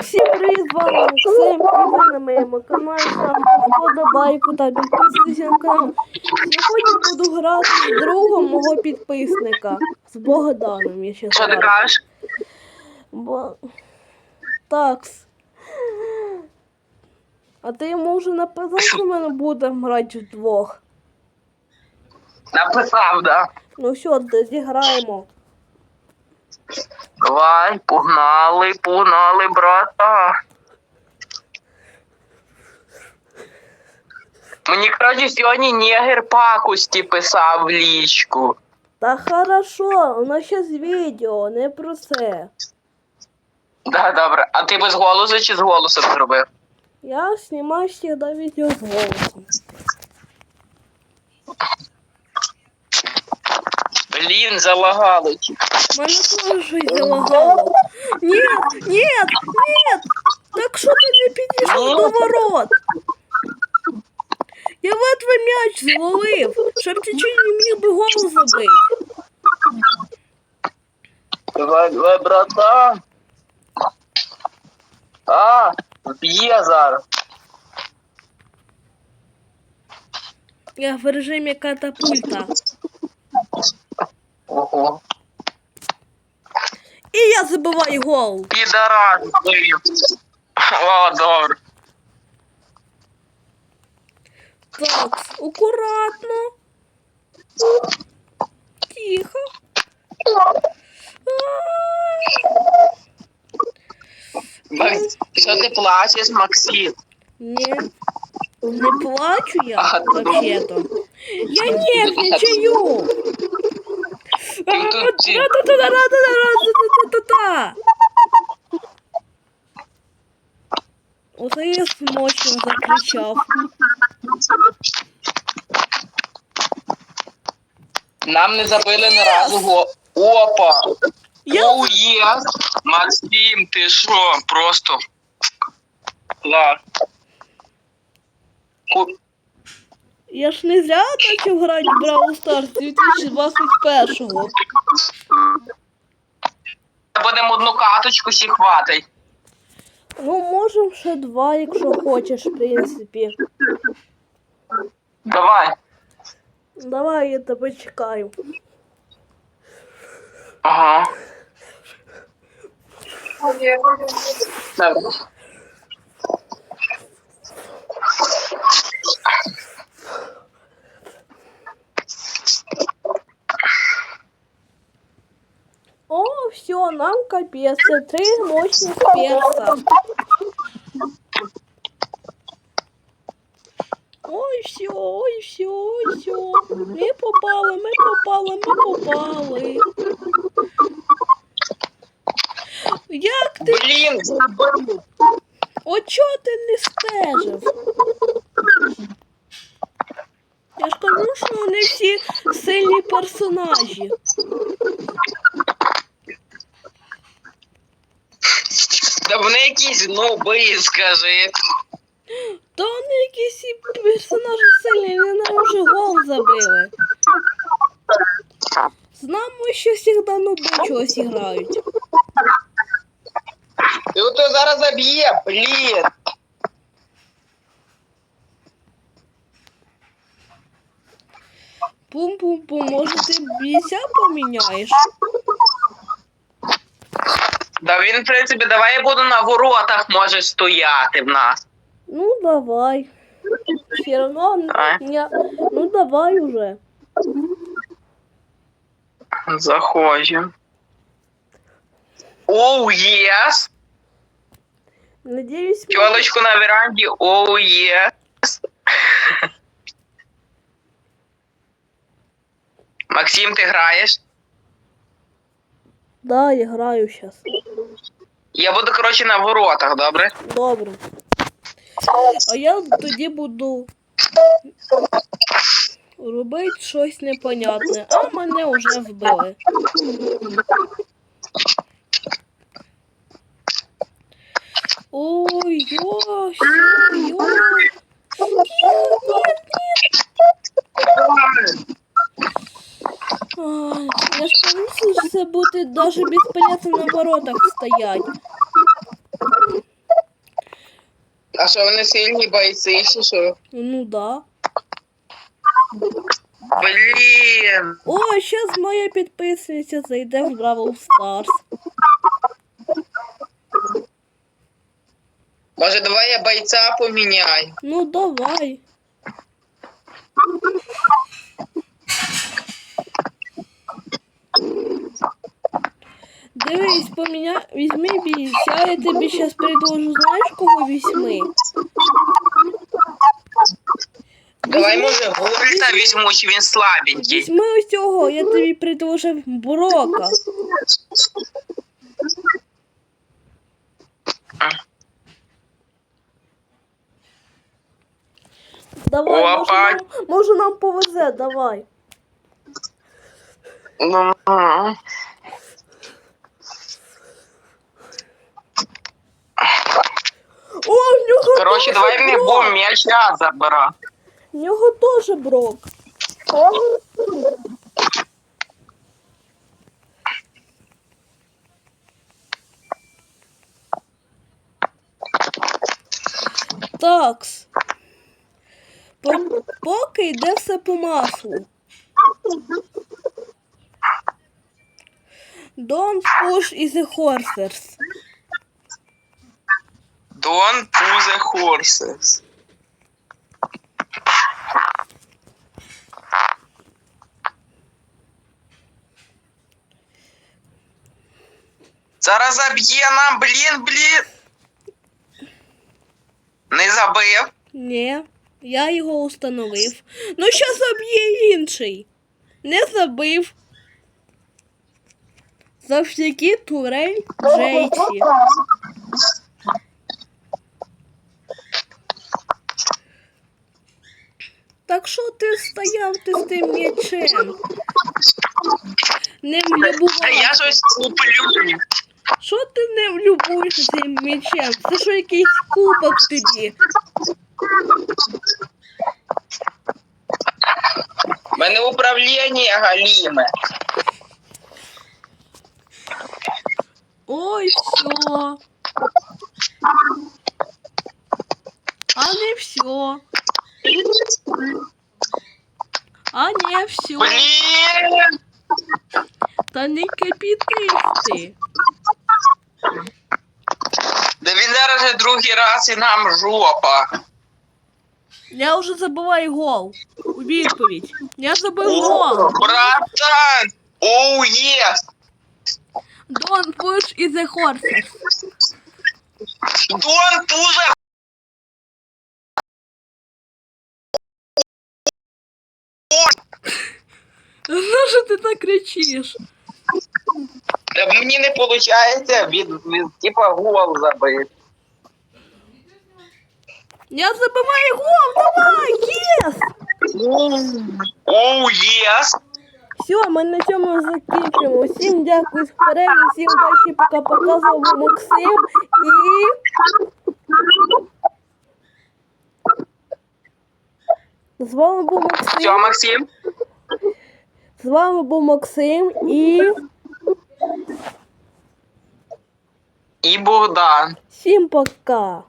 Всім привіт, з вами Максим, ви на моєму каналі, ставте вподобайку та підписуйтесь на канал. Сьогодні буду грати з другом мого підписника, з Богданом, я ще Що ти кажеш? Бо... Такс. А ти йому вже написав, що ми не будемо грати вдвох. Написав, да. Ну все, зіграємо. Давай, погнали, погнали, брата. Мені коротше сьогодні негер пакості писав в лічку. Та хорошо, у нас зараз відео, не про це. Да, добре. А ти без голосу чи з голосом зробив? Я знімаю всегда відео з голосом. Блін, залагало. Мене теж щось залагало. Ні, ні, ні! Так що ти не підійшов до ворот? Я ледве м'яч зловив, щоб ти чуть не міг би гол забити. Давай, давай, брата. А, б'є зараз. Я в режимі катапульта. Ого. І я забиваю гол. Підарас бив. О, добре. Так, акуратно. Тихо. Макс, Що ти плачеш, Максим? Ні, не плачу я А, вообще-то. Я нервничаю. Оце я смачно закричав. Нам не забили ні разу го. Опа! Я- Оу єс! Максим, ти що? Просто. Клас. Ку- Я ж не зря почав грати в Brawl Stars 2021-го. Будемо одну каточку сі хватай. Ну, можемо ще два, якщо хочеш, в принципі. Давай. Давай, я тебе чекаю. Ага. Добре. О, Це три мощних перса. Ой, все, ой, все, ой, все. Ми попали, ми попали, ми попали. Як ти? Блін, забив. От чого ти не стежив? Я ж кажу, що вони всі сильні персонажі. Та вони якісь нуби, скажи. То вони якісь і персонажі сильні, вони нам вже гол забили. З нами ще завжди нуби чогось грають. І ото зараз заб'є, блін. Пум-пум-пум, може ти бійця поміняєш? Да він, в принципі, давай я буду на воротах може стояти в нас. Ну давай. Все равно я... Ну давай уже. Заходжу. Оу, єс! Надеюсь, мы- Тілочку на веранді, оу, єс! Максим, ти граєш? Да, я граю сейчас. Я буду, коротше, на воротах, добре? Добре. А я тоді буду робити щось непонятне. А мене вже вбили. Ой, ой, ой, ой. Я ж що це буде навіть безполезно на воротах стоять. А що вони сильні бойці, чи що? Ну да. Блін. О, зараз моя підписниця зайде в Бравл Старс. Може, давай я бойця поміняю. Ну давай. Поміня... візьми бійця, я тобі зараз предложу, знаєш кого візьми? Давай, може, Вольта візьму, чи він слабенький. Візьми ось цього, я тобі предложив Брока. Давай, може Опа. нам, може нам повезе, давай. Ну, м. О, в теж давай мені брок. бом м'яча забира. В нього теж брок. Такс. По- Поки йде все по маслу. Don't push is the horses. Don't pull the horses. Зараз заб'є нам, блін, блін. Не забив. Ні, я його установив. Ну що заб'є інший? Не забив. Завдяки турель Джейсі. Так що ти стояв ти з тим м'ячем? Не Та я влюбувався. щось куплю. Що ти не влюбуєшся цим м'ячем? Це що якийсь кубок тобі? У мене управління галіме. Ой, все. А не все. А не все. Блін! Та не кипітись ти. Да він зараз вже другий раз і нам жопа. Я вже забиваю гол. У відповідь. Я забив гол. Братан! Оу, єс! Don't push is the horses. Дон пуза! Ну що ти так кричиш? Та мені не виходить, він, він типа гол забив. Я забиваю гол, давай, єс! Оу, єс! Все, ми на цьому закінчимо. Всім дякую за перегляд, всім далі пока показував Максим і. З вами був Все, Максим. Максим. З вами був Максим і І Богдан. всім пока.